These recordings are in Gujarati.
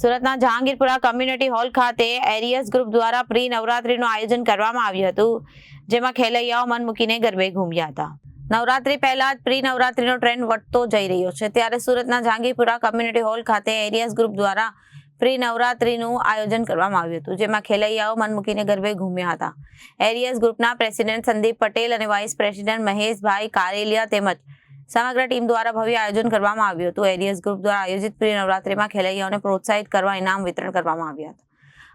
સુરતના જહાંગીરપુરા કમ્યુનિટી હોલ ખાતે એરિયસ ગ્રુપ દ્વારા પ્રી નવરાત્રીનું આયોજન કરવામાં આવ્યું હતું, જેમાં ખેલૈયાઓ મન મૂકીને ગરબે ઘૂમ્યા હતા. નવરાત્રી પહેલા જ પ્રી નવરાત્રીનો ટ્રેન્ડ વધતો જઈ રહ્યો છે, ત્યારે સુરતના જહાંગીરપુરા કમ્યુનિટી હોલ ખાતે એરિયસ ગ્રુપ દ્વારા પ્રી નવરાત્રીનું આયોજન કરવામાં આવ્યું હતું, જેમાં ખેલૈયાઓ મન મૂકીને ગરબે ઘૂમ્યા હતા. એરિયસ ગ્રુપના પ્રેસિડેન્ટ સંદીપ પટેલ અને વાઇસ પ્રેસિડેન્ટ મહેશભાઈ કારેલિયા તેમજ સમગ્ર ટીમ દ્વારા ભવ્ય આયોજન કરવામાં આવ્યું હતું. એરિયસ ગ્રુપ દ્વારા આયોજિત પ્રી નવરાત્રીમાં ખેલૈયાઓને પ્રોત્સાહિત કરવા ઇનામ વિતરણ કરવામાં આવ્યા હતા.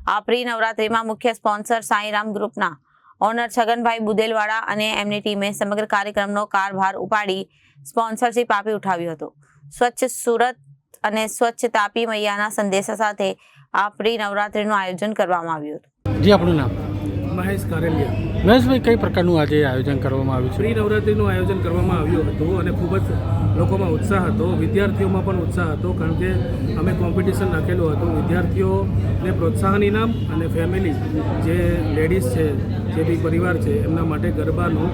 આ પ્રી નવરાત્રીમાં મુખ્ય સ્પોન્સર સાંઈરામ ગ્રુપના ઓનર છગનભાઈ બુદેલવાડા અને એમની ટીમે સમગ્ર કાર્યક્રમનો કારભાર ઉપાડી સ્પોન્સરશીપ આપી ઉઠાવ્યો હતો. સ્વચ્છ સુરત અને સ્વચ્છ તાપી મૈયાના સંદેશા સાથે આ પ્રી નવરાત્રીનું આયોજન કરવામાં આવ્યું હતું. જી આપણું નામ? મહેશ કારેલિયા. મહેશભાઈ કઈ પ્રકારનું આજે આયોજન કરવામાં આવ્યું છે? પ્રી નવરાત્રિનું આયોજન કરવામાં આવ્યું હતું અને ખૂબ જ લોકોમાં ઉત્સાહ હતો વિદ્યાર્થીઓમાં પણ ઉત્સાહ હતો કારણ કે અમે કોમ્પિટિશન નાખેલું હતું. વિદ્યાર્થીઓને પ્રોત્સાહન ઇનામ અને ફેમિલી જે લેડીઝ છે જે બી પરિવાર છે એમના માટે ગરબાનું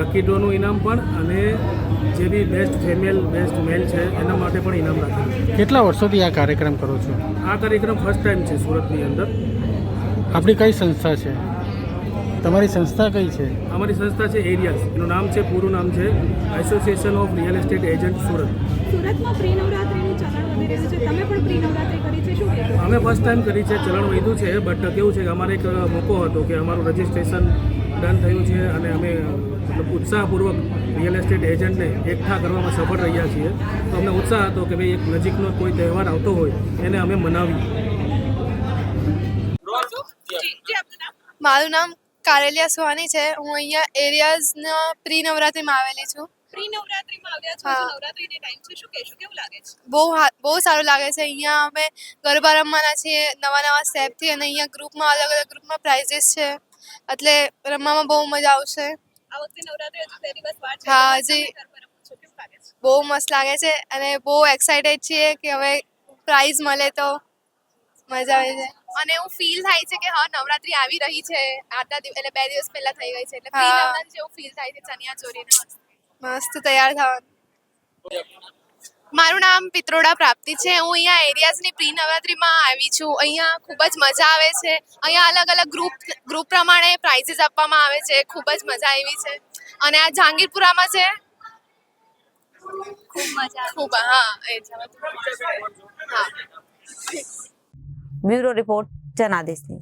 લકી ડ્રોનું ઇનામ પણ અને જે બી બેસ્ટ ફિમેલ બેસ્ટ મેલ છે એના માટે પણ ઇનામ રાખ્યું. કેટલા વર્ષોથી આ કાર્યક્રમ કરો છો? આ કાર્યક્રમ ફર્સ્ટ ટાઈમ છે સુરતની અંદર. આપણી કઈ સંસ્થા છે? તમારી સંસ્થા કઈ છે? અમારી સંસ્થા છે એરિયાસ એનું નામ છે પૂરું નામ છે association of real estate agent Surat. સુરતમાં પ્રી નવરાત્રીનું ચલણ વધી રહ્યું છે. તમે પણ પ્રી નવરાત્રી કરી છે શું અમે ફર્સ્ટ ટાઈમ કરી છે ચલણ વધ્યું છે બટ કેવું છે કે અમારે એક મોકો હતો કે અમારું રજિસ્ટ્રેશન ડન થયું છે અને અમે મતલબ ઉત્સાહપૂર્વક રિયલ એસ્ટેટ એજન્ટને એકઠા કરવામાં સફળ રહ્યા છીએ. તો અમને ઉત્સાહ હતો કે ભાઈ એક નજીકનો કોઈ તહેવાર આવતો હોય એને અમે મનાવીએ. મારું નામ કારેલિયા સુહાની છે. હું અહીંયા એરિયાઝના પ્રી નવરાત્રિમાં આવેલી છું. પ્રી નવરાત્રીમાં આવ્યા છો. નવરાત્રીને ટાઈમ છે? શું કહેશો? કેવું લાગે છે? બહુ બહુ સારું લાગે છે. અહીંયા અમે ગરબા રમવાના છીએ નવા નવા સ્ટેપથી અને અહીંયા ગ્રુપમાં અલગ અલગ ગ્રુપમાં પ્રાઇઝીસ છે. એટલે રમવામાં બહુ મજા આવશે. આ વખતે નવરાત્રી હજુ પહેલી વાર છે. હા, હજી. બહુ મસ્ત લાગે છે અને બહુ એક્સાઇટેડ છીએ કે હવે પ્રાઇઝ મળે તો. મજા આવે છે અને એવું ફીલ થાય છે કે હા નવરાત્રી આવી રહી છે. આટલા દિવસ એટલે બે દિવસ પહેલા થઈ ગઈ છે. એટલે હા. પ્રી નવરાત્રી જેવું ફીલ થાય છે ચણિયા ચોરી મસ્ત તૈયાર થવાનું. મારું નામ પિત્રોડા પ્રાપ્તિ છે. હું અહીંયા એરિયાઝની પ્રી નવરાત્રીમાં આવી છું. અહીંયા ખૂબ જ મજા આવે છે. અહીંયા અલગ અલગ ગ્રુપ ગ્રુપ પ્રમાણે પ્રાઇઝીસ આપવામાં આવે છે. ખૂબ જ મજા આવી છે. અને આ જહાંગીરપુરામાં છે? ખૂબ મજા ખૂબ હા એ જ. હા. Bureau report જનાદેશની.